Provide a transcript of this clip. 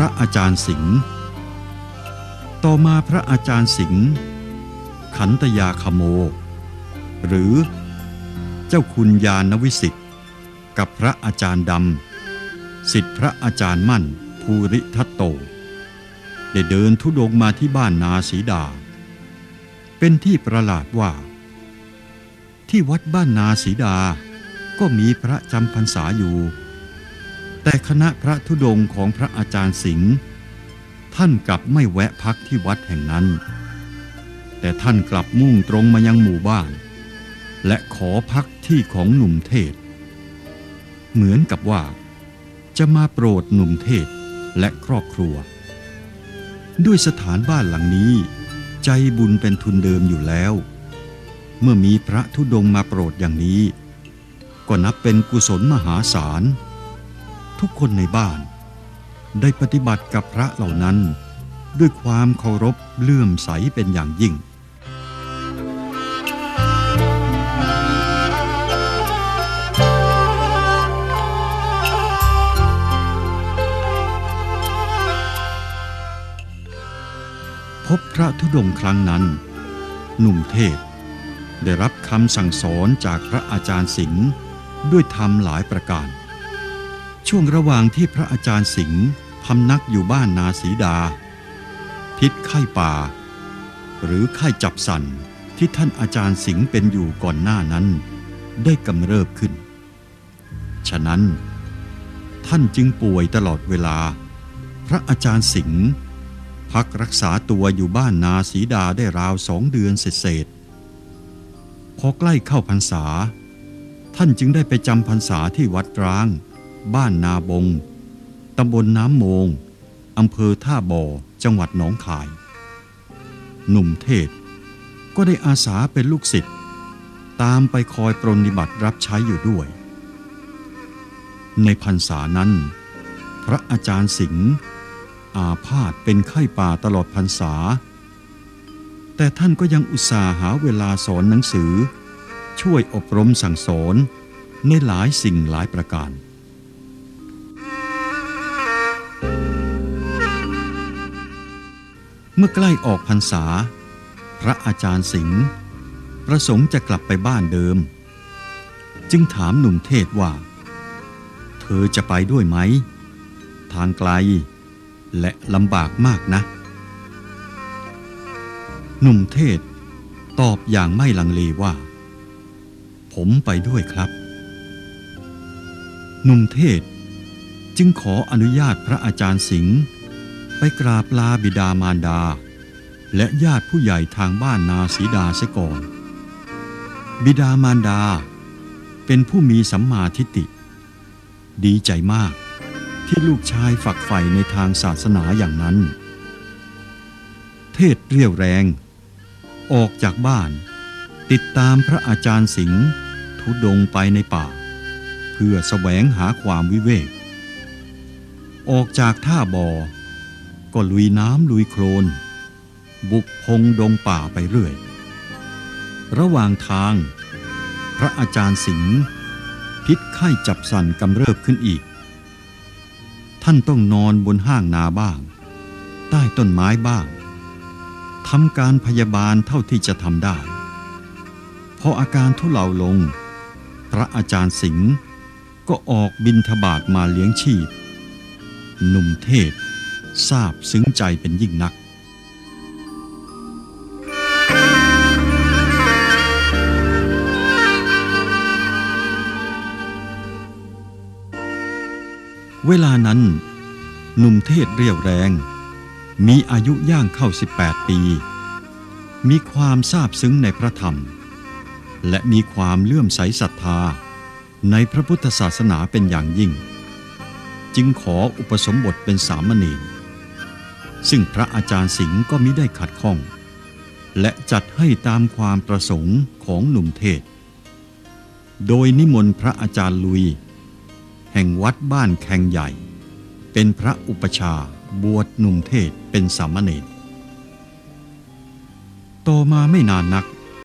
ระอาจารย์สิงห์ต่อมาพระอาจารย์สิงห์ขันตยาคโม หรือเจ้าคุณยานวิสิทธิ์กับพระอาจารย์ดำสิทธิพระอาจารย์มั่นภูริทัตโต ได้เดินทุดงมาที่บ้านนาสีดา เป็นที่ประหลาดว่า ที่วัดบ้านนาสีดาก็มีพระจำพรรษาอยู่ แต่คณะพระธุดงของพระอาจารย์สิงห์ท่านกลับไม่แวะพักที่วัดแห่งนั้น แต่ท่านกลับมุ่งตรงมายังหมู่บ้าน และขอพักที่ของหนุ่มเทศ เหมือนกับว่า จะมาโปรดหนุ่มเทศและครอบครัว ด้วยสถานบ้านหลังนี้ ใจบุญเป็นทุนเดิมอยู่แล้ว เมื่อมีพระธุดงมาโปรดอย่างนี้ ก็นับเป็นกุศลมหาศาล ทุกคนในบ้าน ได้ปฏิบัติกับพระเหล่านั้น ด้วยความเคารพเลื่อมใสเป็นอย่างยิ่งพบพระธุดงค์ครั้งนั้น หนุ่มเทพ ได้รับคำสั่งสอนจากพระอาจารย์สิงห์ด้วยธรรมหลายประการ ช่วงระหว่างที่พระอาจารย์สิงห์พำนักอยู่บ้านนาสีดา พิษไข้ป่า หรือไข้จับสันที่ท่านอาจารย์สิงห์เป็นอยู่ก่อนหน้านั้น ได้กำเริบขึ้น ฉะนั้น ท่านจึงป่วยตลอดเวลา พระอาจารย์สิงห์พักรักษาตัวอยู่บ้านนาสีดาได้ราวสองเดือนเศษๆพอใกล้เข้าพรรษา ท่านจึงได้ไปจำพรรษาที่วัดร้าง บ้านนาบง ตำบลน้ำโมง อำเภอท่าบ่อ จังหวัดหนองคาย หนุ่มเทศ ก็ได้อาสาเป็นลูกศิษย์ตามไปคอยปรนนิบัติรับใช้อยู่ด้วย ในพรรษานั้น พระอาจารย์สิงห์อาพาธเป็นไข้ป่าตลอดพรรษา แต่ท่านก็ยังอุตส่าห์หาเวลาสอนหนังสือ ช่วยอบรมสั่งสอนในหลายสิ่งหลายประการ เมื่อใกล้ออกพรรษา พระอาจารย์สิงห์ประสงค์จะกลับไปบ้านเดิม จึงถามหนุ่มเทศว่า เธอจะไปด้วยไหม ทางไกล และลำบากมากนะ หนุ่มเทศตอบอย่างไม่ลังเลว่า ผมไปด้วยครับ หนุ่มเทศจึงขออนุญาตพระอาจารย์สิงห์ ไปกราบลาบิดามารดา และญาติผู้ใหญ่ทางบ้านนาสีดาเสียก่อน บิดามารดา เป็นผู้มีสัมมาทิฏฐิดีใจมากที่ลูกชายฝักใฝ่ในทางศาสนาอย่างนั้น เทศเรียวแรง ออกจากบ้าน ติดตามพระอาจารย์สิงห์ทุดงไปในป่า เพื่อแสวงหาความวิเวก ออกจากท่าบ่อ ก็ลุยน้ำลุยโคลน บุกพงดงป่าไปเรื่อย ระหว่างทาง พระอาจารย์สิงห์พิษไข้จับสันกำเริบขึ้นอีก ท่านต้องนอนบนห้างนาบ้าง ใต้ต้นไม้บ้างทำการพยาบาลเท่าที่จะทำได้ พออาการทุเลาลง พระอาจารย์สิงห์ก็ออกบินทบาทมาเลี้ยงชีพ หนุ่มเทศ ทราบซึ้งใจเป็นยิ่งนัก เวลานั้นหนุ่มเทศเรียวแรง มีอายุย่างเข้า 18 ปี มีความทราบซึ้งในพระธรรม และมีความเลื่อมใสศรัทธา ในพระพุทธศาสนาเป็นอย่างยิ่ง จึงขออุปสมบทเป็นสามเณร ซึ่งพระอาจารย์สิงห์ก็มิได้ขัดข้อง และจัดให้ตามความประสงค์ของหนุ่มเทศ โดยนิมนต์พระอาจารย์ลุย แห่งวัดบ้านแข่งใหญ่ เป็นพระอุปชาบวชหนุ่มเทศเป็นสามเณรต่อมาไม่นานนัก